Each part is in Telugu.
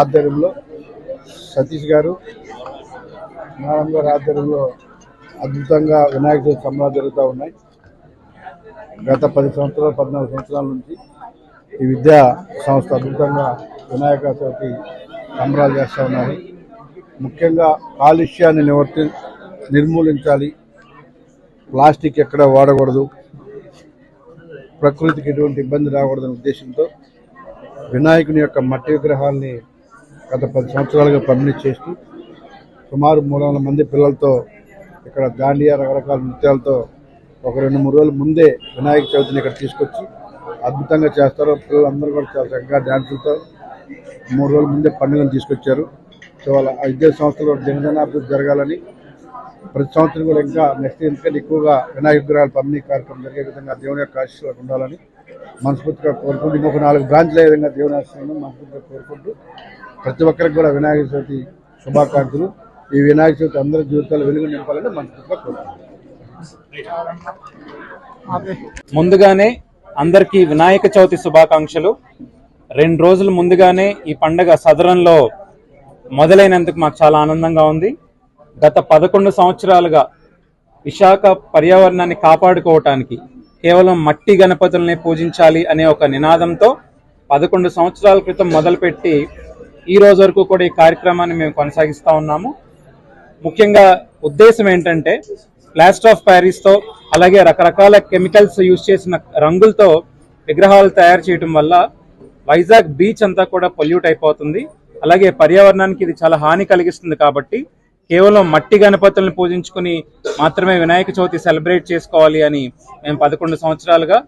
ఆధ్వర్యంలో సతీష్ గారు నారాయణ గారి ఆధ్వర్యంలో అద్భుతంగా వినాయక చవితి సంబరాలు జరుగుతూ ఉన్నాయి. గత పది సంవత్సరాలు పద్నాలుగు సంవత్సరాల నుంచి ఈ విద్యా సంస్థ అద్భుతంగా వినాయక చవితి సంబరాలు చేస్తూ ఉన్నారు. ముఖ్యంగా కాలుష్యాన్ని నివర్తి నిర్మూలించాలి. ప్లాస్టిక్ ఎక్కడ వాడకూడదు. ప్రకృతికి ఎటువంటి ఇబ్బంది రాకూడదనే ఉద్దేశంతో వినాయకుని యొక్క మట్టి విగ్రహాల్ని గత పది సంవత్సరాలుగా పంపిణీ చేస్తూ సుమారు మూడు వందల మంది పిల్లలతో ఇక్కడ దాండియా రకరకాల నృత్యాలతో ఒక రెండు మూడు రోజుల ముందే వినాయక చవితిని ఇక్కడ తీసుకొచ్చి అద్భుతంగా చేస్తారు. పిల్లలందరూ కూడా చాలా చక్కగా డ్యాన్సులతో మూడు రోజుల ముందే పండుగను తీసుకొచ్చారు. సో వాళ్ళ విద్యా సంస్థలు దినదినాభివృద్ధి జరగాలని ప్రతి సంవత్సరం కూడా ఇంకా నెక్స్ట్ ఎందుకంటే ఎక్కువగా వినాయక విగ్రహాలు పంపిణీ కార్యక్రమం జరిగే విధంగా దేవుని యొక్క ఆశీస్సులు ఉండాలని మనస్ఫూర్తిగా కోరుకుంటూ ఇంకొక నాలుగు బ్రాంచ్ల విధంగా దేవుని ఆశీస్సులను మనస్ఫూర్తిగా కోరుకుంటూ ప్రతి ఒక్కరికి కూడా వినాయక చవితి శుభాకాంక్షలు. ఈ వినాయక చవితి అందరి జీవితాలు వెలుగు నింపాలని మనస్ఫూర్తిగా కోరుకుంటున్నాను ముందుగానే అందరికీ వినాయక చవితి శుభాకాంక్షలు. రెండు రోజులు ముందుగానే ఈ పండగ సదరంలో మొదలైనందుకు మాకు చాలా ఆనందంగా ఉంది. గత పదకొండు సంవత్సరాలుగా విశాఖ పర్యావరణాన్ని కాపాడుకోవటానికి కేవలం మట్టి గణపతుల్ని పూజించాలి అనే ఒక నినాదంతో పదకొండు సంవత్సరాల క్రితం మొదలుపెట్టి ఈ రోజు వరకు కూడా ఈ కార్యక్రమాన్ని మేము కొనసాగిస్తూ ఉన్నాము. ముఖ్యంగా ఉద్దేశం ఏంటంటే ప్లాస్టర్ ఆఫ్ ప్యారిస్తో అలాగే రకరకాల కెమికల్స్ యూజ్ చేసిన రంగులతో విగ్రహాలు తయారు చేయటం వల్ల వైజాగ్ బీచ్ అంతా కూడా పొల్యూట్ అయిపోతుంది. అలాగే పర్యావరణానికి ఇది చాలా హాని కలిగిస్తుంది కాబట్టి కేవలం మట్టి గణపతుల్ని పూజించుకుని మాత్రమే వినాయక చవితి సెలబ్రేట్ చేసుకోవాలి అని మేము పదకొండు సంవత్సరాలుగా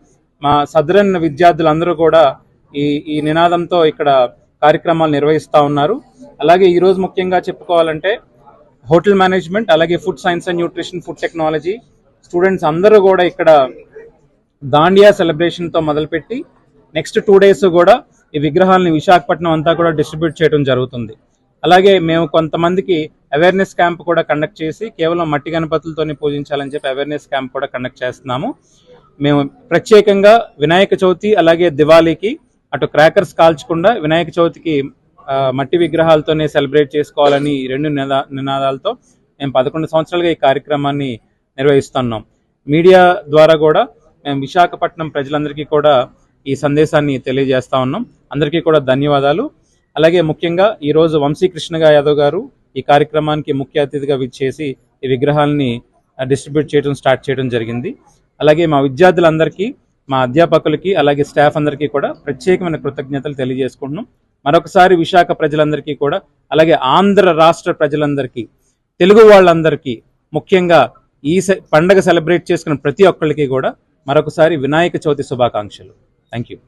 మా సదరన్ విద్యార్థులందరూ కూడా ఈ ఈ నినాదంతో ఇక్కడ కార్యక్రమాలు నిర్వహిస్తా ఉన్నారు. అలాగే ఈరోజు ముఖ్యంగా చెప్పుకోవాలంటే హోటల్ మేనేజ్మెంట్ అలాగే food science and nutrition food technology students అందరూ కూడా ఇక్కడ దాండియా సెలబ్రేషన్తో మొదలుపెట్టి నెక్స్ట్ టూ డేస్ కూడా ఈ విగ్రహాలని విశాఖపట్నం అంతా కూడా డిస్ట్రిబ్యూట్ చేయడం జరుగుతుంది. అలాగే మేము కొంతమందికి అవేర్నెస్ క్యాంప్ కూడా కండక్ట్ చేసి కేవలం మట్టి గణపతులతోనే పూజించాలని చెప్పి అవేర్నెస్ క్యాంప్ కూడా కండక్ట్ చేస్తున్నాము. మేము ప్రత్యేకంగా వినాయక చవితి అలాగే దివాళీకి అటు క్రాకర్స్ కాల్చకుండా వినాయక చవితికి మట్టి విగ్రహాలతోనే సెలబ్రేట్ చేసుకోవాలని రెండు నినా- నినాదాలతో మేము పదకొండు సంవత్సరాలుగా ఈ కార్యక్రమాన్ని నిర్వహిస్తున్నాం. మీడియా ద్వారా కూడా మేము విశాఖపట్నం ప్రజలందరికీ కూడా ఈ సందేశాన్ని తెలియజేస్తా ఉన్నాం. అందరికీ కూడా ధన్యవాదాలు. అలాగే ముఖ్యంగా ఈ రోజు యాదవ్ గారు ఈ కార్యక్రమానికి ముఖ్య అతిథిగా విచ్చేసి ఈ విగ్రహాలని డిస్ట్రిబ్యూట్ చేయడం స్టార్ట్ చేయడం జరిగింది. అలాగే మా విద్యార్థులందరికీ మా అధ్యాపకులకి అలాగే స్టాఫ్ అందరికీ కూడా ప్రత్యేకమైన కృతజ్ఞతలు తెలియజేసుకుంటున్నాం. మరొకసారి విశాఖ ప్రజలందరికీ కూడా అలాగే ఆంధ్ర రాష్ట్ర ప్రజలందరికీ తెలుగు వాళ్ళందరికీ ముఖ్యంగా ఈ పండగ సెలబ్రేట్ చేసుకున్న ప్రతి ఒక్కరికి కూడా మరొకసారి వినాయక చవితి శుభాకాంక్షలు. Thank you